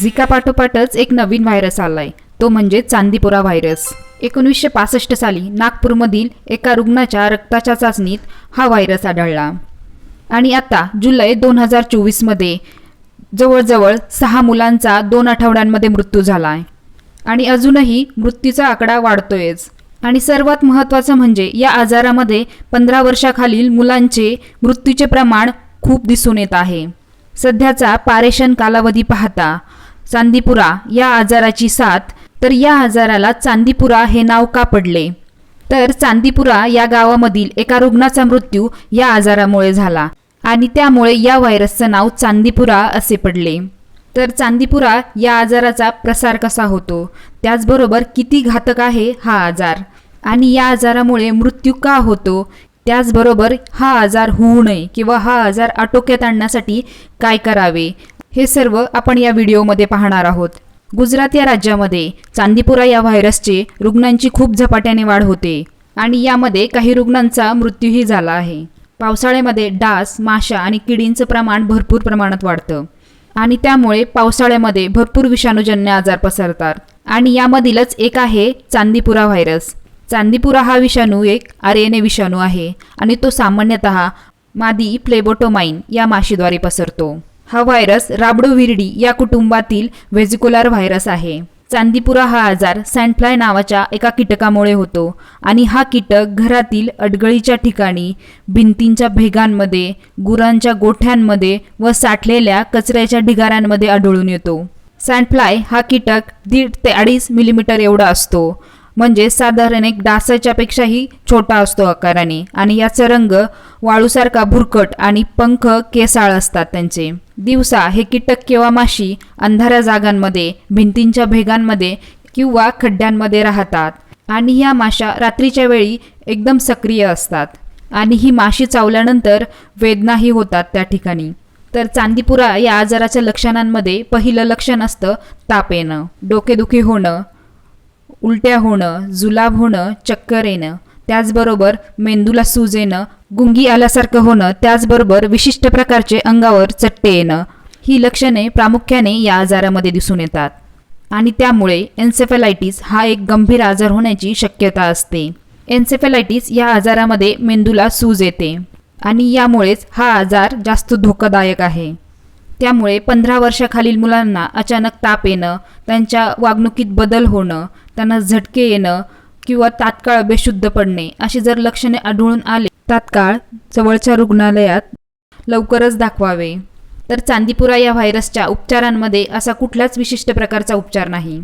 झिका पाठोपाठच एक नवीन व्हायरस आलाय. तो म्हणजे चांदीपुरा व्हायरस. एकोणीसशे पासष्ट साली नागपूरमधील एका रुग्णाच्या रक्ताच्या चाचणीत हा व्हायरस आढळला. आणि आता जुलै दोन हजार चोवीसमध्ये जवळजवळ सहा मुलांचा दोन आठवड्यांमध्ये मृत्यू झाला आहे आणि अजूनही मृत्यूचा आकडा वाढतोयच. आणि सर्वात महत्त्वाचं म्हणजे या आजारामध्ये पंधरा वर्षाखालील मुलांचे मृत्यूचे प्रमाण खूप दिसून येत आहे. सध्याचा पारेषण कालावधी पाहता चांदीपुरा या आजाराची साथ तर या आजाराला चांदीपुरा हे नाव का पडले? तर चांदीपुरा या गावामधील एका रुग्णाचा मृत्यू या आजारामुळे झाला आणि त्यामुळे या व्हायरसचं नाव चांदीपुरा असे पडले. तर चांदीपुरा या आजाराचा प्रसार कसा होतो? त्याचबरोबर किती घातक आहे हा आजार? आणि या आजारामुळे मृत्यू का होतो? त्याचबरोबर हा आजार होऊ नये किंवा हा आजार आटोक्यात आणण्यासाठी काय करावे? हे सर्व आपण या व्हिडिओमध्ये पाहणार आहोत. गुजरात या राज्यामध्ये चांदीपुरा या व्हायरसचे रुग्णांची खूप झपाट्याने वाढ होते आणि यामध्ये काही रुग्णांचा मृत्यूही झाला आहे. पावसाळ्यामध्ये डास माशा आणि किडींचं प्रमाण भरपूर प्रमाणात वाढतं आणि त्यामुळे पावसाळ्यामध्ये भरपूर विषाणूजन्य आजार पसरतात आणि यामधीलच एक आहे चांदीपुरा व्हायरस. चांदीपुरा हा विषाणू एक आर एन ए विषाणू आहे आणि तो सामान्यतः मादी प्लेबोटोमाइन या माशीद्वारे पसरतो. हा व्हायरस राबडोविरडी या कुटुंबातील व्हेजिकुलर व्हायरस आहे. चांदीपुरा हा आजार सँडफ्लाय नावाच्या एका कीटकामुळे होतो आणि हा कीटक घरातील अडगळीच्या ठिकाणी भिंतींच्या भेगांमध्ये गुरांच्या गोठ्यांमध्ये व साठलेल्या कचऱ्याच्या ढिगाऱ्यांमध्ये आढळून येतो. सँडफ्लाय हा कीटक दीड ते अडीच मिलीमीटर एवढा असतो. म्हणजे साधारण एक डासाच्या पेक्षाही छोटा असतो आकाराने. आणि याचा रंग वाळूसारखा भुरकट आणि पंख केसाळ असतात त्यांचे. दिवसा हे कीटक किंवा माशी अंधाऱ्या जागांमध्ये भिंतींच्या भेगांमध्ये किंवा खड्ड्यांमध्ये राहतात. आणि या माशा रात्रीच्या वेळी एकदम सक्रिय असतात. आणि ही माशी चावल्यानंतर वेदनाही होतात त्या ठिकाणी. तर चांदीपुरा या आजाराच्या लक्षणांमध्ये पहिलं लक्षण असतं ताप येणं डोकेदुखी होणं उलट्या होणं जुलाब होणं चक्कर येणं त्याचबरोबर मेंदूला सूज येणं गुंगी आल्यासारखं होणं त्याचबरोबर विशिष्ट प्रकारचे अंगावर चट्टे येणं ही लक्षणे प्रामुख्याने या आजारामध्ये दिसून येतात. आणि त्यामुळे एन्सेफेलायटिस हा एक गंभीर आजार होण्याची शक्यता असते. एन्सेफेलायटिस या आजारामध्ये मेंदूला सूज येते आणि यामुळेच हा आजार जास्त धोकादायक आहे. त्यामुळे पंधरा वर्षाखालील मुलांना अचानक ताप येणं त्यांच्या वागणुकीत बदल होणं त्यांना झटके येणं किंवा तात्काळ बेशुद्ध पडणे अशी जर लक्षणे आढळून आले तात्काळ जवळच्या रुग्णालयात लवकरच दाखवावे. तर चांदीपुरा या व्हायरसच्या उपचारांमध्ये असा कुठल्याच विशिष्ट प्रकारचा उपचार नाही.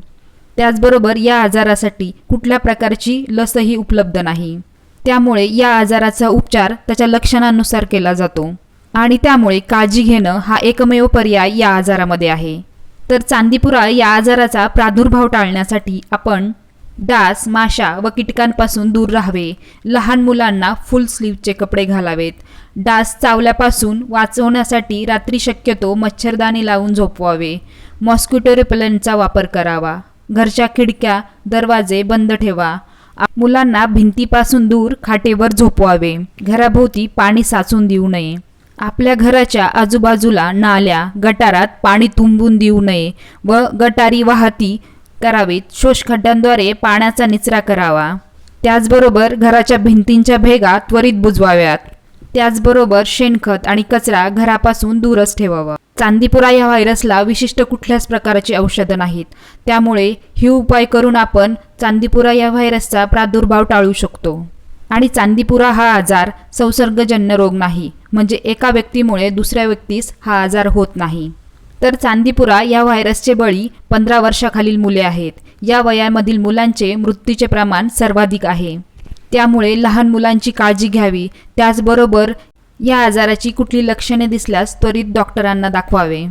त्याचबरोबर या आजारासाठी कुठल्या प्रकारची लसही उपलब्ध नाही. त्यामुळे या आजाराचा उपचार त्याच्या लक्षणांनुसार केला जातो. आणि त्यामुळे काळजी घेणं हा एकमेव पर्याय या आजारामध्ये आहे. तर चांदीपुरा या आजाराचा प्रादुर्भाव टाळण्यासाठी आपण डास माशा व कीटकांपासून दूर राहावे. लहान मुलांना फुल स्लीवचे कपडे घालावेत. डास चावल्यापासून वाचवण्यासाठी रात्री शक्यतो मच्छरदाणी लावून झोपवावे. मॉस्किटो रिपेलंटचा वापर करावा. घरच्या खिडक्या दरवाजे बंद ठेवा. मुलांना भिंतीपासून दूर खाटेवर झोपवावे. घराभोवती पाणी साचून देऊ नये. आपल्या घराच्या आजूबाजूला नाल्या गटारात पाणी तुंबून देऊ नये व गटारी वाहती करावीत. शोषखड्ड्यांद्वारे पाण्याचा निचरा करावा. त्याचबरोबर घराच्या भिंतींच्या भेगा त्वरित बुजवाव्यात. त्याचबरोबर शेणखत आणि कचरा घरापासून दूरच ठेवावा. चांदीपुरा या व्हायरसला विशिष्ट कुठल्याच प्रकारची औषधं नाहीत. त्यामुळे ही उपाय करून आपण चांदीपुरा या व्हायरसचा प्रादुर्भाव टाळू शकतो. आणि चांदीपुरा हा आजार संसर्गजन्य रोग नाही. म्हणजे एका व्यक्तीमुळे दुसऱ्या व्यक्तीस हा आजार होत नाही. तर चांदीपुरा या व्हायरसचे बळी पंधरा वर्षाखालील मुले आहेत. या वयामधील मुलांचे मृत्यूचे प्रमाण सर्वाधिक आहे. त्यामुळे लहान मुलांची काळजी घ्यावी. त्याचबरोबर या आजाराची कुठली लक्षणे दिसल्यास त्वरित डॉक्टरांना दाखवावे.